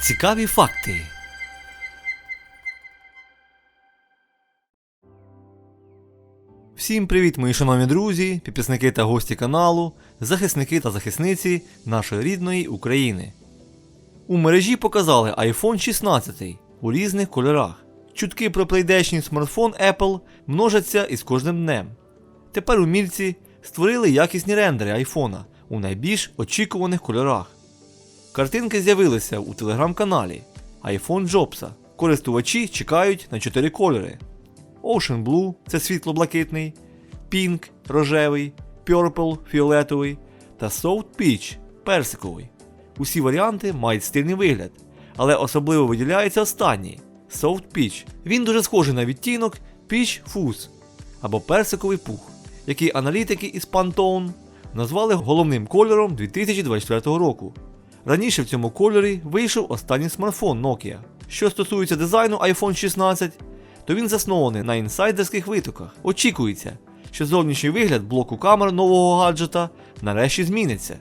Цікаві факти. Всім привіт, мої шановні друзі, підписники та гості каналу, захисники та захисниці нашої рідної України. У мережі показали iPhone 16 у різних кольорах. Чутки про прийдешній смартфон Apple множаться із кожним днем. Тепер умільці створили якісні рендери айфона у найбільш очікуваних кольорах. Картинки з'явилися у телеграм-каналі iPhone Jobsa. Користувачі чекають на 4 кольори: Ocean Blue це світло-блакитний, Pink рожевий, Purple фіолетовий та Soft Peach персиковий. Усі варіанти мають стильний вигляд, але особливо виділяється останній Soft Peach. Він дуже схожий на відтінок Peach Fuzz або персиковий пух, який аналітики із Pantone назвали головним кольором 2024 року. Раніше в цьому кольорі вийшов останній смартфон Nokia. Що стосується дизайну iPhone 16, то він заснований на інсайдерських витоках. Очікується, що зовнішній вигляд блоку камер нового гаджета нарешті зміниться.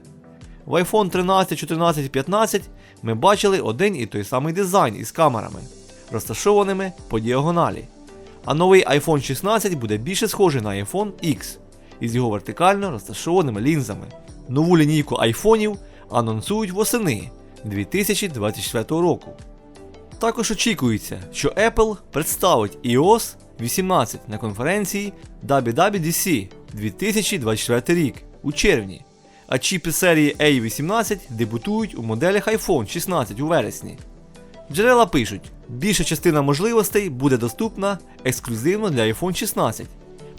В iPhone 13, 14 15 ми бачили один і той самий дизайн із камерами, розташованими по діагоналі. А новий iPhone 16 буде більше схожий на iPhone X із його вертикально розташованими лінзами. Нову лінійку айфонів анонсують восени 2024 року. Також очікується, що Apple представить iOS 18 на конференції WWDC 2024 рік у червні, а чіпи серії A18 дебютують у моделях iPhone 16 у вересні. Джерела пишуть, більша частина можливостей буде доступна ексклюзивно для iPhone 16.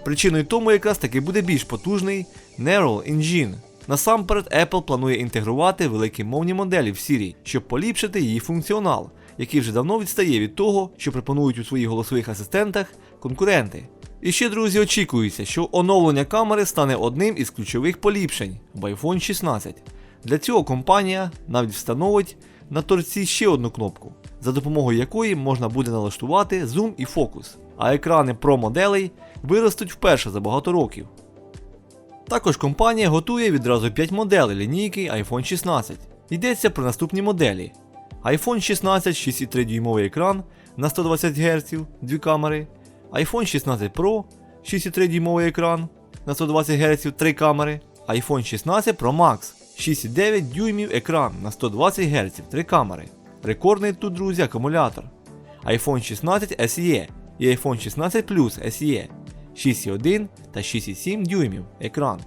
Причиною тому якраз таки буде більш потужний Neural Engine. Насамперед, Apple планує інтегрувати великі мовні моделі в Siri, щоб поліпшити її функціонал, який вже давно відстає від того, що пропонують у своїх голосових асистентах конкуренти. І ще, друзі, очікується, що оновлення камери стане одним із ключових поліпшень в iPhone 16. Для цього компанія навіть встановить на торці ще одну кнопку, за допомогою якої можна буде налаштувати зум і фокус, а екрани Pro моделей виростуть вперше за багато років. Також компанія готує відразу 5 моделей лінійки iPhone 16. Йдеться про наступні моделі: iPhone 16 6,3 дюймовий екран на 120 Гц, дві камери, iPhone 16 Pro 6,3 дюймовий екран на 120 Гц, три камери, iPhone 16 Pro Max 6,9 дюймів екран на 120 Гц, три камери. Рекордний тут, друзі, акумулятор. iPhone 16 SE і iPhone 16 Plus SE 6,1 та 6,7 дюймів екран.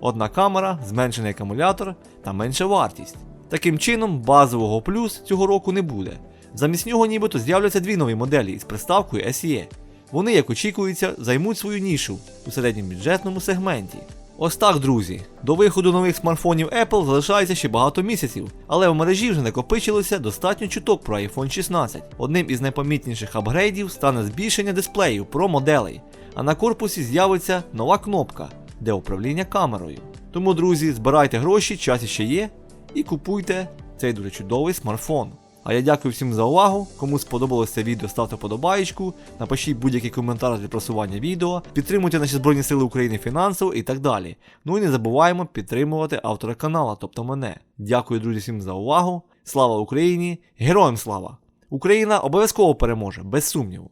Одна камера, зменшений акумулятор та менша вартість. Таким чином, базового плюс цього року не буде. Замість нього нібито з'являться дві нові моделі із приставкою SE. Вони, як очікується, займуть свою нішу у середньобюджетному сегменті. Ось так, друзі. До виходу нових смартфонів Apple залишається ще багато місяців, але в мережі вже накопичилося достатньо чуток про iPhone 16. Одним із найпомітніших апгрейдів стане збільшення дисплеїв Pro моделей, а на корпусі з'явиться нова кнопка для управління камерою. Тому, друзі, збирайте гроші, час ще є, і купуйте цей дуже чудовий смартфон. А я дякую всім за увагу. Кому сподобалося це відео, ставте подобаєчку, напишіть будь-який коментар для просування відео, підтримуйте наші Збройні Сили України фінансово і так далі. Ну і не забуваємо підтримувати автора канала, тобто мене. Дякую, друзі, всім за увагу. Слава Україні! Героям слава! Україна обов'язково переможе, без сумніву.